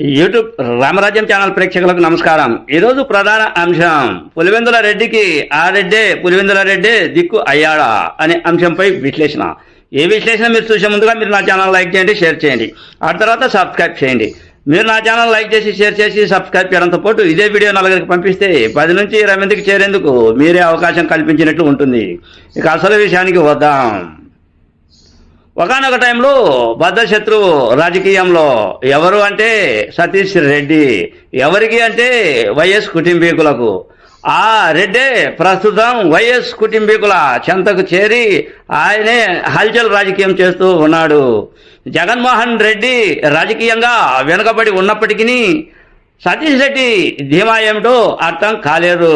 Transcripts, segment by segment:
YouTube రామరాజ్యం channel ప్రేక్షకులకు నమస్కారం. ఈరోజు ప్రధాన అంశం పులివెందుల రెడ్డికి ఆ రెడ్డే పులివెందుల రెడ్డే దిక్కు అయ్యాడా అనే అంశంపై విశ్లేషణ. ఏ విశ్లేషణ మీరు చూసే ముందుగా మీరు నా ఛానల్ లైక్ చేయండి షేర్ చేయండి. ఆ తర్వాత సబ్స్క్రైబ్ చేయండి. మీరు నా ఛానల్ లైక్ చేసి షేర్ చేసి సబ్స్క్రైబ్ చేయడంతో పాటు ఇదే వీడియో నలుగురికి పంపిస్తే పది నుంచి ఇరవై మందికి చేరేందుకు మీరే అవకాశం కల్పించినట్లు ఉంటుంది. ఇక అసలు విషయానికి వద్దాం. ఒకనొక టైంలో బద్ధశత్రువు రాజకీయంలో ఎవరు అంటే సతీష్ రెడ్డి. ఎవరికి అంటే వైఎస్ కుటుంబీకులకు. ఆ రెడ్డే ప్రస్తుతం వైఎస్ కుటుంబీకుల చెంతకు చేరి ఆయనే హల్చల్ రాజకీయం చేస్తూ ఉన్నాడు. జగన్మోహన్ రెడ్డి రాజకీయంగా వెనుకబడి ఉన్నప్పటికీ సతీష్ రెడ్డి ధీమా ఏమిటో అర్థం కాలేదు.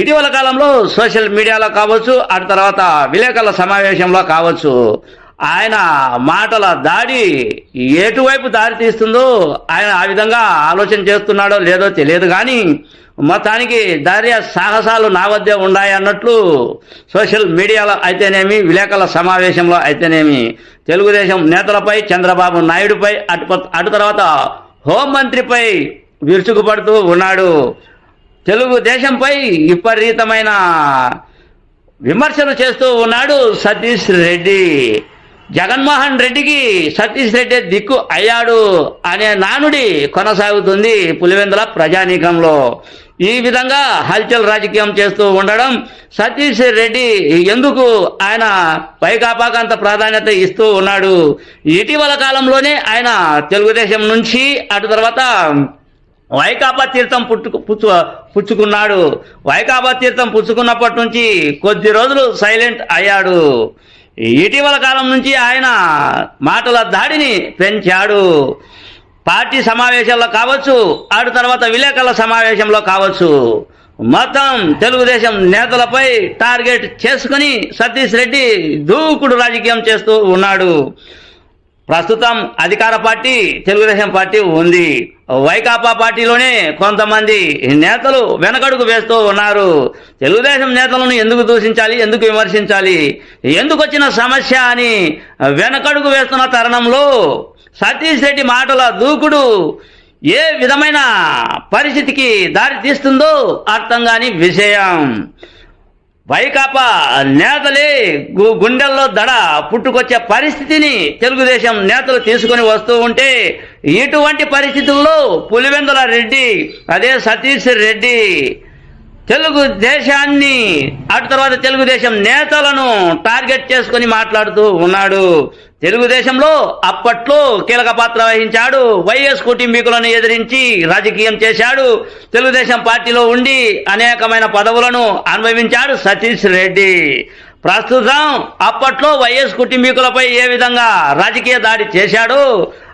ఇటీవల కాలంలో సోషల్ మీడియాలో కావచ్చు ఆ తర్వాత విలేకరుల సమావేశంలో కావచ్చు. ఆయన మాటల దాడి ఎటువైపు దారి తీస్తుందో ఆయన ఆ విధంగా ఆలోచన చేస్తున్నాడో లేదో తెలియదు కానీ మొత్తానికి ధైర్య సాహసాలు నా వద్దే ఉన్నాయి అన్నట్లు సోషల్ మీడియాలో అయితేనేమి విలేకరుల సమావేశంలో అయితేనేమి తెలుగుదేశం నేతలపై చంద్రబాబు నాయుడుపై అటు అటు తర్వాత హోంమంత్రిపై విరుచుకుపడుతూ ఉన్నాడు. తెలుగుదేశంపై విపరీతమైన విమర్శలు చేస్తూ ఉన్నాడు సతీష్ రెడ్డి. జగన్మోహన్ రెడ్డికి సతీష్ రెడ్డి దిక్కు అయ్యాడు అనే నానుడి కొనసాగుతుంది పులివెందుల ప్రజానీకంలో. ఈ విధంగా హల్చల్ రాజకీయం చేస్తూ ఉండడం సతీష్ రెడ్డి ఎందుకు ఆయన పైకాపాకు అంత ప్రాధాన్యత ఇస్తూ ఉన్నాడు? ఇటీవల కాలంలోనే ఆయన తెలుగుదేశం నుంచి అటు తర్వాత వైకాపా తీర్థం పుట్టుకు పుచ్చు పుచ్చుకున్నాడు. వైకాపా తీర్థం పుచ్చుకున్నప్పటి నుంచి కొద్ది రోజులు సైలెంట్ అయ్యాడు. ఇటీవల కాలం నుంచి ఆయన మాటల దాడిని పెంచాడు. పార్టీ సమావేశాల్లో కావచ్చు ఆడు తర్వాత విలేకరుల సమావేశంలో కావచ్చు. మొత్తం తెలుగుదేశం నేతలపై టార్గెట్ చేసుకుని సతీష్ రెడ్డి దూకుడు రాజకీయం చేస్తూ ఉన్నాడు. ప్రస్తుతం అధికార పార్టీ తెలుగుదేశం పార్టీ ఉంది. వైకాపా పార్టీలోనే కొంతమంది నేతలు వెనకడుగు వేస్తూ ఉన్నారు. తెలుగుదేశం నేతలను ఎందుకు దూషించాలి ఎందుకు విమర్శించాలి ఎందుకు వచ్చిన సమస్య అని వెనకడుగు వేస్తున్న తరుణంలో సతీష్ రెడ్డి మాటల దూకుడు ఏ విధమైన పరిస్థితికి దారి తీస్తుందో అర్థం కాని విషయం. వైకాపా నేతలే గు- గుండెల్లో దడ పుట్టుకొచ్చే పరిస్థితిని తెలుగుదేశం నేతలు తీసుకొని వస్తూ ఉంటే ఇటువంటి పరిస్థితుల్లో పులివెందుల రెడ్డి అదే సతీష్ రెడ్డి తెలుగు దేశాన్ని అటు తర్వాత తెలుగుదేశం నేతలను టార్గెట్ చేసుకొని మాట్లాడుతూ ఉన్నాడు. తెలుగుదేశంలో అప్పట్లో కీలక పాత్ర వహించాడు. వైఎస్ కుటుంబీకులను ఎదిరించి రాజకీయం చేశాడు. తెలుగుదేశం పార్టీలో ఉండి అనేకమైన పదవులను అనుభవించాడు సతీష్ రెడ్డి. ప్రస్తుతం అప్పట్లో వైఎస్ కుటుంబీకులపై ఏ విధంగా రాజకీయ దాడి చేశాడో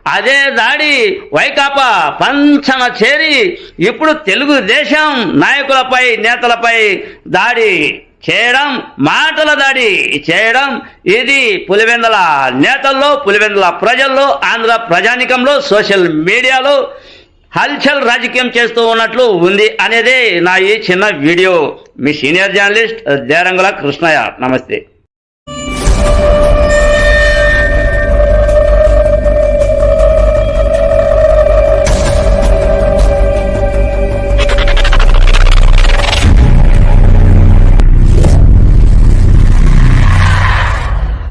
అదే దాడి వైకాపా పంచన చేరి ఇప్పుడు తెలుగుదేశం నాయకులపై నేతలపై దాడి చేయడం మాటల దాడి చేయడం ఇది పులివెందల నేతల్లో పులివెందల ప్రజల్లో ఆంధ్ర ప్రజానికంలో సోషల్ మీడియాలో హల్చల్ రాజకీయం చేస్తూ ఉన్నట్లు ఉంది అనేదే నా ఈ చిన్న వీడియో. మీ సీనియర్ జర్నలిస్ట్ దేరంగుల కృష్ణయ్య. నమస్తే.